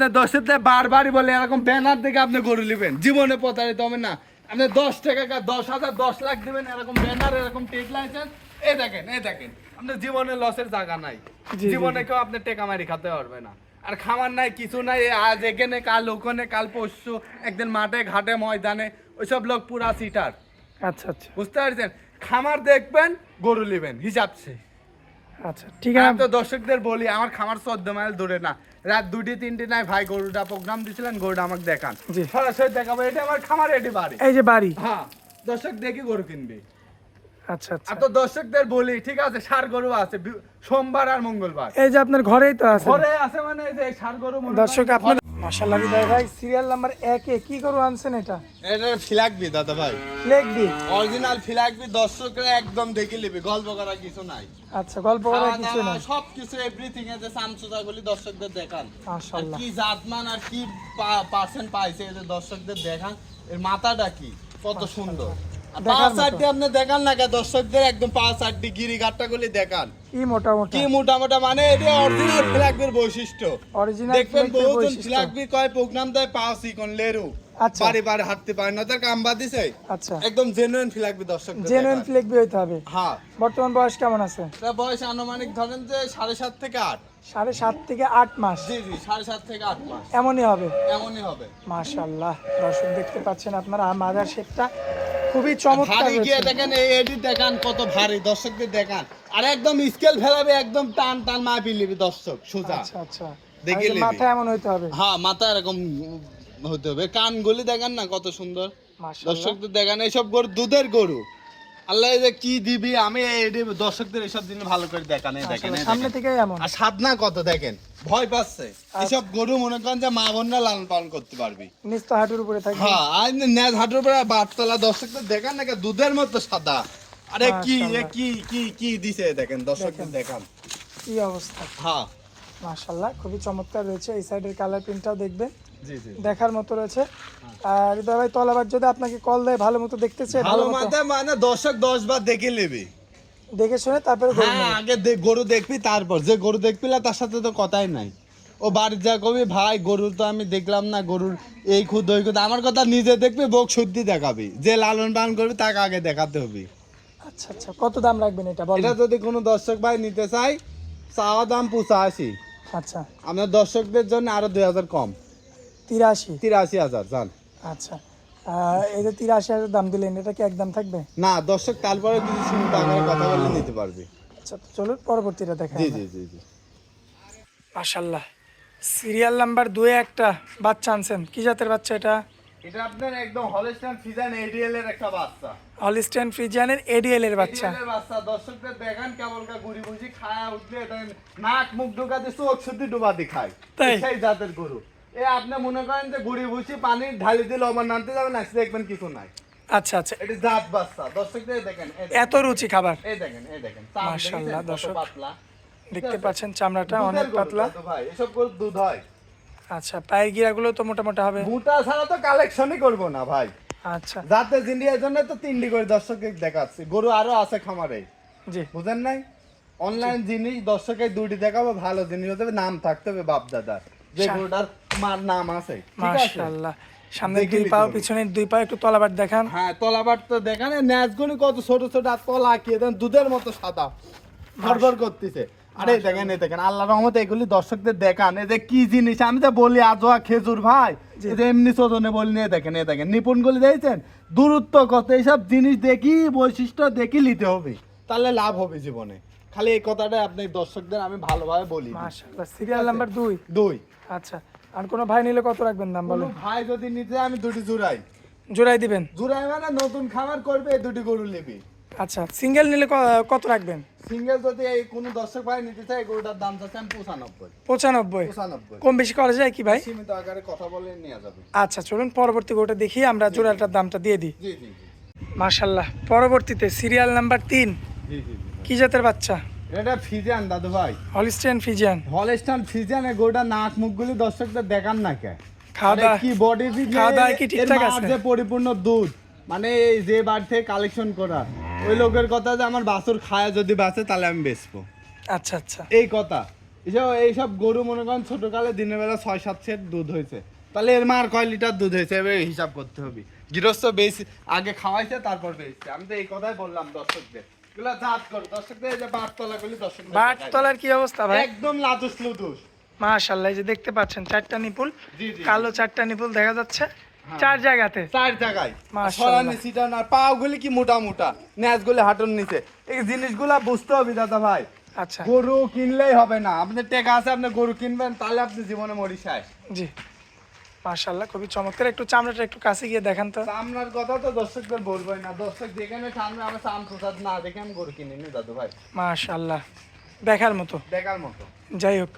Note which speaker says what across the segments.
Speaker 1: আপনার দশের বারবারই বলে এরকম ব্যানার দেখে আপনি গরু নেবেন। জীবনে প্রতারিত হবে না। আপনি দশ টাকা কা- দশ হাজার দশ লাখ দেবেন এরকম ব্যানার এরকম টেক লাইসেন্স এই দেখেন এই দেখেন। আপনার জীবনে লসের জায়গা নাই। জীবনে কেউ আপনি টেকা মারি খেতে পারবে না। আর খামার নাই কিছু নাই আজ এখানে কাল ওখানে কাল পরশু একদিন মাঠে ঘাটে ময়দানে ওইসব লোক পুরা সিটার
Speaker 2: আচ্ছা আচ্ছা।
Speaker 1: বুঝতে পারছেন? খামার দেখবেন গরু নেবেন হিসাব সে
Speaker 2: আচ্ছা ঠিক আছে।
Speaker 1: তো দর্শকদের বলি আমার খামার চোদ্দ মাইল দূরে না। রাত দুটি তিনটি নাই ভাই গরুটা প্রোগ্রাম দিছিলেন গরুটা আমাকে দেখান। সরাসরি দেখাবো এটা আমার খামার এটি বাড়ি।
Speaker 2: এই যে বাড়ি?
Speaker 1: হ্যাঁ দর্শক দেখি গরু কিনবে।
Speaker 2: আচ্ছা আচ্ছা।
Speaker 1: তো দর্শকদের বলি ঠিক আছে সার গরু আছে সোমবার আর মঙ্গলবার।
Speaker 2: এই যে আপনার ঘরেই তো আছে।
Speaker 1: ঘরে আছে মানে এই যে সার গরু
Speaker 2: দর্শক আপনার মাশাআল্লাহ ভাই সিরিয়াল নাম্বার একে কি করু আনছেন এটা?
Speaker 1: এটা ফিলাকবি দাদা ভাই।
Speaker 2: দি
Speaker 1: অরিজিনাল দর্শকরা একদম দেখে নিবি গল্প করা কিছু নাই।
Speaker 2: আচ্ছা গল্প করার কিছু নাই।
Speaker 1: সব কিছু এভরিথিং এ যে সামসুদাগুলি দর্শকদের দেখান।
Speaker 2: মাশাআল্লাহ।
Speaker 1: কি জাতমান আর কি পার্সেন্ট পাইছে এই দর্শকদের দেখান এর মাথাটা কি? কত সুন্দর। আর
Speaker 2: দেখার
Speaker 1: পাঁচ
Speaker 2: মতো।
Speaker 1: আটটি আপনি দেখান না দর্শকদের একদম পাঁচ আটটি গিরি গাট্টা গুলি দেখান।
Speaker 2: কি মোটামুটি?
Speaker 1: কি মোটামোটা? মানে এটা অরিজিনাল ফ্ল্যাগবির বৈশিষ্ট্য।
Speaker 2: অরিজিনাল
Speaker 1: দেখবেন বহুজন ফ্ল্যাগবি কয় প্রোগ্রাম দেয় পাঁচ ইকন লেরু।
Speaker 2: আচ্ছা।
Speaker 1: বাড়ি বাড়ি হাঁটতে পারে না তার কাম বাদ দিছে।
Speaker 2: আচ্ছা।
Speaker 1: একদম জেনুইন ফ্ল্যাগবি দর্শক
Speaker 2: জেনুইন ফ্লেক হইতে হবে।
Speaker 1: হ্যাঁ।
Speaker 2: বর্তমান বয়স কেমন আছে?
Speaker 1: তার বয়স আনুমানিক ধরেন যে সাড়ে সাত থেকে আট।
Speaker 2: সাড়ে সাত থেকে আট মাস।
Speaker 1: জি জি সাড়ে সাত থেকে আট মাস।
Speaker 2: এমনই হবে।
Speaker 1: এমনই হবে।
Speaker 2: মাশাআল্লাহ। দর্শক দেখতে পাচ্ছেন আপনারা মাদার শেপটা। খুবই চমৎকার
Speaker 1: ভারী গিয়ে দেখেন এই এডিট দেখান কত ভারী দর্শকদের দেখান। আর একদম স্কেল ফেলাবে একদম টান টান মাপি নিবি দর্শক সোজা।
Speaker 2: আচ্ছা আচ্ছা।
Speaker 1: দেখে
Speaker 2: আর মাথা এমন হইতে হবে।
Speaker 1: হ্যাঁ মাথা এরকম হতে হবে। কানগুলি দেখান না কত সুন্দর। দর্শকদের দেখান এইসব গরু দুধের গরু। আল্লাহ যে কি দিবি আমি দর্শকদের এইসব জিনিস ভালো করে দেখান
Speaker 2: সামনে। থেকেই এমন।
Speaker 1: আর সাধনা কত দেখেন ভয় পাচ্ছে। এইসব গরু মনে করেন যে মা বোনরা লালন পালন করতে পারবি।
Speaker 2: নিচ তো হাঁটুর উপরে থাকবে
Speaker 1: হ্যাঁ আর ন্যাজ হাঁটুর পরে বাটতলা দর্শকদের দেখান না দুধের মতো সাদা। আরে কি এ কি কি কি দিছে দেখেন দর্শকদের
Speaker 2: দেখান। কি অবস্থা।
Speaker 1: হ্যাঁ।
Speaker 2: মাশাআল্লাহ খুবই চমৎকার রয়েছে। এই সাইডের কালার প্রিন্টটাও দেখবেন দেখার মতো রয়েছে। আর হৃদয় ভাই তলাবার যদি আপনাকে কল দেয় ভালো মতো দেখতে চাই
Speaker 1: ভালো
Speaker 2: মতো
Speaker 1: মানে দর্শক দশ বার দেখে নেবে।
Speaker 2: দেখে শুনে তারপরে
Speaker 1: হ্যাঁ আগে গরু দেখবি তারপর। যে গরু দেখবি না তার সাথে তো কথাই নাই। ও বাড়ি যা কবি ভাই গরু তো আমি দেখলাম না গরুর এই খুদ ওই খুদ। আমার কথা নিজে দেখবি বোক সত্যি দেখাবি। যে লালন পালন করবি তাকে আগে দেখাতে হবে।
Speaker 2: আচ্ছা আচ্ছা কত দাম রাখবেন এটা
Speaker 1: এটা যদি কোনো দর্শক ভাই নিতে চাই চাওয়া দাম পঁচাশি।
Speaker 2: আচ্ছা।
Speaker 1: আপনার দর্শকদের জন্য আরও দুই হাজার কম।
Speaker 2: তিরাশি।
Speaker 1: তিরাশি হাজার যান
Speaker 2: আচ্ছা। এই যে তিরাশি হাজার দাম দিলেন এটা কি একদম থাকবে?
Speaker 1: না দর্শক তারপরে কিছু শুনতে আগে কথা বলে নিতে পারবি।
Speaker 2: আচ্ছা তো চলুন পরবর্তীটা দেখা
Speaker 1: জি জি জি জি।
Speaker 2: মাশাল্লাহ সিরিয়াল নাম্বার দুয়ে একটা বাচ্চা আনছেন। কি জাতের বাচ্চা এটা?
Speaker 1: এটা আপনার একদম হলস্টাইন ফিজান এডিএল এর একটা বাচ্চা।
Speaker 2: হলিস্টেন ফ্রিজিয়ানের এডিএল এর বাচ্চা।
Speaker 1: এডিএল এর বাচ্চা দর্শকদের দেখান কেবল কা গুড়ি বুঝি খায়া উঠলে নাক মুখ ঢুকাতে চোখ শুদ্ধি ডুবাতে খায়।
Speaker 2: তাই?
Speaker 1: সেই জাতের গরু। এ আপনি মনে করেন যে গুড়ি ভুষি পানি ঢালি দিলে আমার নামতে যাবেন দেখবেন কিছু নাই।
Speaker 2: আচ্ছা আচ্ছা।
Speaker 1: এটি জাত বাচ্চা। দর্শকদের দেখেন
Speaker 2: এত রুচি খাবার।
Speaker 1: এই দেখেন এই দেখেন।
Speaker 2: মাশাআল্লাহ, দর্শক।
Speaker 1: পাতলা।
Speaker 2: দেখতে পাচ্ছেন চামড়াটা অনেক পাতলা।
Speaker 1: ভাই এসব গরু দুধ হয়।
Speaker 2: আচ্ছা পায়ের গিরাগুলো তো মোটামোটা হবে।
Speaker 1: বুটা ছাড়া তো কালেকশনই করব না ভাই।
Speaker 2: আচ্ছা।
Speaker 1: যাতে জিন্ডিয়ার জন্য তো তিনটি করে দর্শককে দেখাচ্ছি। গরু আরও আছে খামারে।
Speaker 2: জি।
Speaker 1: বুঝেন নাই? অনলাইন জিনিস দর্শকের দুইটি দেখাবো ভালো জিনিস হতে হবে নাম থাকতে হবে বাপ দাদা যে গরুটার মার নাম আছে
Speaker 2: মাশাআল্লাহ। সামনে দুই পা
Speaker 1: হবে।
Speaker 2: পিছনের দুই পা একটু তলাবার দেখান।
Speaker 1: হ্যাঁ তলাবার তো দেখানে। ন্যাচগুলি কত ছোট ছোট তলা আঁকিয়ে দেন দুধের মতো সাদা। ভরভর করতেছে। আরে দেখেন এই দেখেন আল্লাহ রহমতে এগুলি দর্শকদের দেখান। এই যে কি জিনিস আমি তো বলি আজোয়া খেজুর ভাই এই যে এমনি চোদনে বলি নিয়ে দেখেন এই দেখেন নিপুণ গুলি দেখছেন? দূরত্ব কত? এইসব জিনিস দেখি বৈশিষ্ট্য দেখি নিতে হবে। তাহলে লাভ হবে জীবনে। খালি এই কথাটা আপনি দর্শকদের আমি ভালোভাবে বলি।
Speaker 2: মাশাআল্লাহ। সিরিয়াল নাম্বার দুই।
Speaker 1: দুই।
Speaker 2: আচ্ছা। আর কোনো ভাই নিলে কত রাখবেন দাম বলেন?
Speaker 1: ভাই যদি নিতে আমি দুটি জুড়াই।
Speaker 2: জোড়াই দিবেন?
Speaker 1: জুড়াই মানে নতুন খামার করবে দুটি গরু নিবি।
Speaker 2: আচ্ছা সিঙ্গেল নিলে কত রাখবেন?
Speaker 1: সিঙ্গেল যদি এই কোনো দর্শক ভাই নিতে চাই গরুটার দাম চাচ্ছে আমি পঁচানব্বই।
Speaker 2: পঁচানব্বই? কম বেশি করা যায় কি ভাই?
Speaker 1: সীমিত আকারে কথা বলে নেওয়া যাবে।
Speaker 2: আচ্ছা চলুন পরবর্তী গোটা দেখি আমরা জোড়াটার দামটা দিয়ে দিই।
Speaker 1: জি জি জি।
Speaker 2: মাশাল্লাহ পরবর্তীতে সিরিয়াল নাম্বার তিন।
Speaker 1: জি জি।
Speaker 2: কি জাতের বাচ্চা?
Speaker 1: এটা ফিজিয়ান দাদু ভাই।
Speaker 2: Holstein Friesian.
Speaker 1: হলস্টান ফিজিয়ান এই গরুটার নাক মুখগুলি দর্শকদের দেখান না কে?
Speaker 2: খাওয়া
Speaker 1: মানে কি বডি
Speaker 2: খাওয়া কি ঠিকঠাক আছে?
Speaker 1: যে পরিপূর্ণ দুধ মানে এই যে বার থেকে কালেকশন করা ওই লোকের কথা যে আমার বাছুর খায় যদি বাঁচে তাহলে আমি বেচবো।
Speaker 2: আচ্ছা আচ্ছা।
Speaker 1: এই কথা। এইসব এইসব গরু মনে করেন ছোটকালে দিনের বেলা ছয় সাত সেট দুধ হয়েছে। তাহলে এর মার কয় লিটার দুধ হয়েছে? এবার হিসাব করতে হবে। গৃহস্থ বেশি আগে খাওয়াইছে তারপর বেচছে। আমি তো এই কথাই বললাম দর্শকদের। এগুলা জাত করো। দর্শকদের যে বারতলা করলে দর্শকদের
Speaker 2: বাট কি অবস্থা ভাই?
Speaker 1: একদম লাদুস লুদুস।
Speaker 2: মাশাল্লাহ যে দেখতে পাচ্ছেন চারটা নিপুল
Speaker 1: জি জি
Speaker 2: কালো চারটা নিপুল দেখা যাচ্ছে।
Speaker 1: হ্যাঁ।
Speaker 2: চার জায়গাতে।
Speaker 1: চার জায়গায়। সরানি সিটান আর কি মোটা মোটা হাঁটুর নিচে। এই জিনিসগুলা বুঝতে হবে দাদা ভাই।
Speaker 2: আচ্ছা।
Speaker 1: গরু কিনলেই হবে না। আপনি টাকা আছে আপনি গরু কিনবেন তাহলে আপনি জীবনে মরিষায়
Speaker 2: জি। মাশাল্লাহ খুবই চমৎকার। একটু চামড়াটা একটু কাছে গিয়ে দেখান তো।
Speaker 1: সামনার কথা তো দর্শকদের বলবোই না। দর্শক যেখানে সামনে আমার সাম প্রসাদ না দেখে আমি গরু কিনিনি দাদু ভাই।
Speaker 2: মাশাল্লাহ দেখার মতো।
Speaker 1: দেখার মতো।
Speaker 2: যাই হোক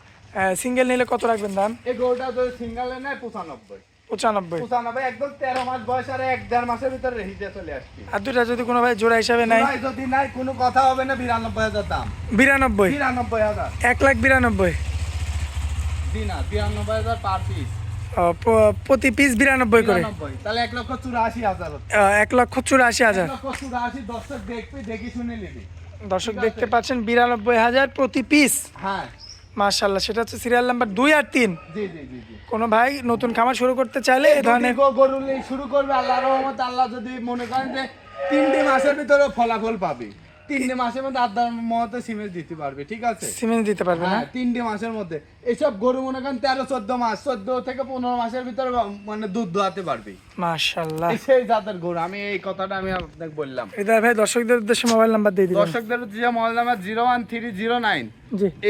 Speaker 2: সিঙ্গেল নিলে কত রাখবেন দাম?
Speaker 1: এই গরুটা যদি সিঙ্গেলে নেয় পঁচানব্বই।
Speaker 2: পঁচানব্বই।
Speaker 1: পঁচানব্বই একদম তেরো মাস বয়স আর এক দেড় মাসের ভিতরে চলে আসছি।
Speaker 2: আর দুটা যদি কোনো ভাই জোড়া হিসাবে
Speaker 1: যদি নাই কোনো কথা হবে না বিরানব্বই হাজার দাম।
Speaker 2: বিরানব্বই?
Speaker 1: বিরানব্বই হাজার।
Speaker 2: এক লাখ বিরানব্বই।
Speaker 1: দিনা বিরানব্বই হাজার পার পিস।
Speaker 2: প্রতি পিস বিরানব্বই করে।
Speaker 1: তাহলে এক লক্ষ চুরাশি হাজার
Speaker 2: এক লক্ষ চুরাশি হাজার।
Speaker 1: দর্শক দেখবি দেখি শুনে নিবি।
Speaker 2: দর্শক দেখতে পাচ্ছেন বিরানব্বই হাজার প্রতি পিস
Speaker 1: হ্যাঁ।
Speaker 2: মার্শাল্লাহ সেটা হচ্ছে সিরিয়াল নাম্বার দুই আর তিন। কোনো ভাই নতুন খামার শুরু করতে চাইলে এ ধরনের
Speaker 1: গরু শুরু করবে আল্লাহ রহমত আল্লাহ যদি মনে করেন যে তিনটে মাসের ভিতরে ফলাফল পাবে। তিনটে মাসের মধ্যে সিমেন্ট দিতে পারবে ঠিক আছে?
Speaker 2: সিমেন্ট দিতে পারবে না?
Speaker 1: হ্যাঁ তিনটে মাসের মধ্যে। এইসব গরু মনে করেন তেরো চোদ্দ মাস চোদ্দ থেকে পনেরো মাসের ভিতরে মানে দুধ দোয়াতে পারবে। এই সেই জাতের গরু আমি এই কথাটা আমি আপনাকে বললাম।
Speaker 2: হৃদয় ভাই দর্শকদের উদ্দেশ্যে মোবাইল নাম্বার দিয়ে দিবেন।
Speaker 1: দর্শকদের হচ্ছে mobile number zero one three zero nine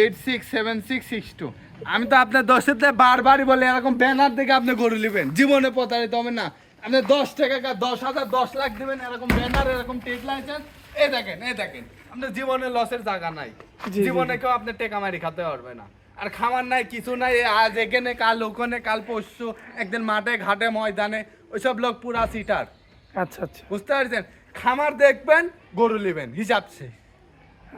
Speaker 1: eight six seven six six two আমি তো আপনার থেকে বারবারই বলে এরকম ব্যানার দেখে আপনি গরু নেবেন। জীবনে প্রতারিত হবেন না। আপনি দশ টাকা দশ হাজার দশ লাখ দেবেন এরকম ব্যানার এরকম টেক লাইসেন্স এই দেখেন এই দেখেন আপনার জীবনে লসের জায়গা নাই। জীবনে কেউ আপনার টেকা মারি খাতে পারবে না। আর খামার নাই কিছু নাই আজ এখানে কাল ওখানে কাল পরশু একদিন মাঠে ঘাটে ময়দানে ওইসব লোক পুরা সিটার
Speaker 2: আচ্ছা আচ্ছা।
Speaker 1: বুঝতে পারছেন? খামার দেখবেন গরু নেবেন হিসাব সে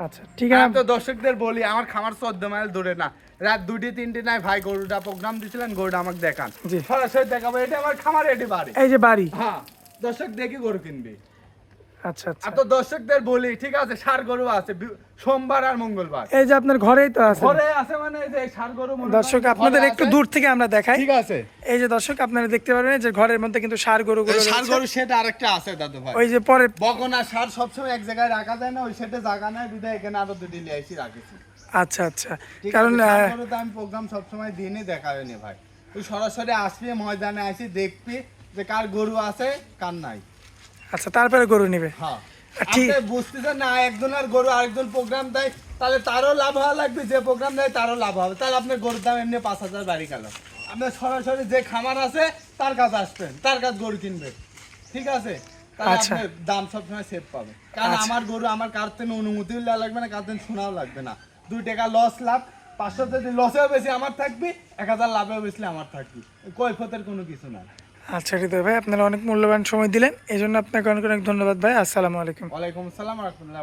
Speaker 2: আচ্ছা ঠিক
Speaker 1: আমি তো দর্শকদের বলি আমার খামার চোদ্দ মাইল দূরে না। রাত দুটি তিনটে নাই ভাই গরুটা প্রোগ্রাম দিছিলেন গরুটা আমাকে দেখান। সরাসরি দেখাবো এটা আমার খামার এটি বাড়ি।
Speaker 2: এই যে বাড়ি।
Speaker 1: হ্যাঁ দর্শক দেখি গরু কিনবি।
Speaker 2: আচ্ছা আচ্ছা।
Speaker 1: তো দর্শকদের বলি ঠিক আছে সার গরু আছে সোমবার আর মঙ্গলবার।
Speaker 2: এই যে আপনার ঘরেই তো আছে
Speaker 1: ঘরে আছে মানে এই যে সার গরু
Speaker 2: দর্শক আপনাদের একটু দূর থেকে আমরা দেখাই।
Speaker 1: ঠিক আছে।
Speaker 2: এই যে দর্শক আপনারা দেখতে পারবেন যে ঘরের মধ্যে কিন্তু সার গরুগুলো
Speaker 1: এই সার গরু সেটা আরেকটা আছে দাদু ভাই।
Speaker 2: ওই যে পরে
Speaker 1: বকনা সার সবসময় এক জায়গায় রাখা যায় না ওই সেটে জায়গা নাই বিধায় এখানে আরও দুটি নিয়ে রাখেছি।
Speaker 2: আচ্ছা আচ্ছা। কারণ
Speaker 1: আমি প্রোগ্রাম সবসময় দিনই দেখাবে নি ভাই। তুই সরাসরি আসবি ময়দানে আসি দেখবি যে কার গরু আছে কার নাই।
Speaker 2: আচ্ছা তারপরে গরু নিবে।
Speaker 1: হ্যাঁ।
Speaker 2: ঠিক-
Speaker 1: বুঝতেছেন না একজনের গরু আরেকজন প্রোগ্রাম দেয় তাহলে তারও লাভ হওয়া লাগবে যে প্রোগ্রাম দেয় তারও লাভ হবে। তাহলে আপনার গরুর দাম এমনি পাঁচ হাজার বাড়ি গেল। আপনার সরাসরি যে খামার আছে তার কাছে আসবেন তার কাছে গরু কিনবে। ঠিক আছে?
Speaker 2: আচ্ছা।
Speaker 1: দাম সবসময় সেভ পাবে। কারণ
Speaker 2: আচ্ছা।
Speaker 1: আমার গরু আমার কার থেকে অনুমতিও লাগবে না কার থেকে শোনাও লাগবে না। দুই টাকা লস লাভ পাঁচশো যদি লসেও বেশি আমার থাকবি এক হাজার লাভেও বেশি আমার থাকবি। কৈফতের কোনো কিছু না
Speaker 2: আচ্ছা হৃদয় ভাই, আপনারা অনেক মূল্যবান সময় দিলেন। এই জন্য আপনাকে অনেক অনেক ধন্যবাদ ভাই। আসসালামু আলাইকুম।
Speaker 1: ওয়ালাইকুম আসসালাম, রহমতুল্লাহ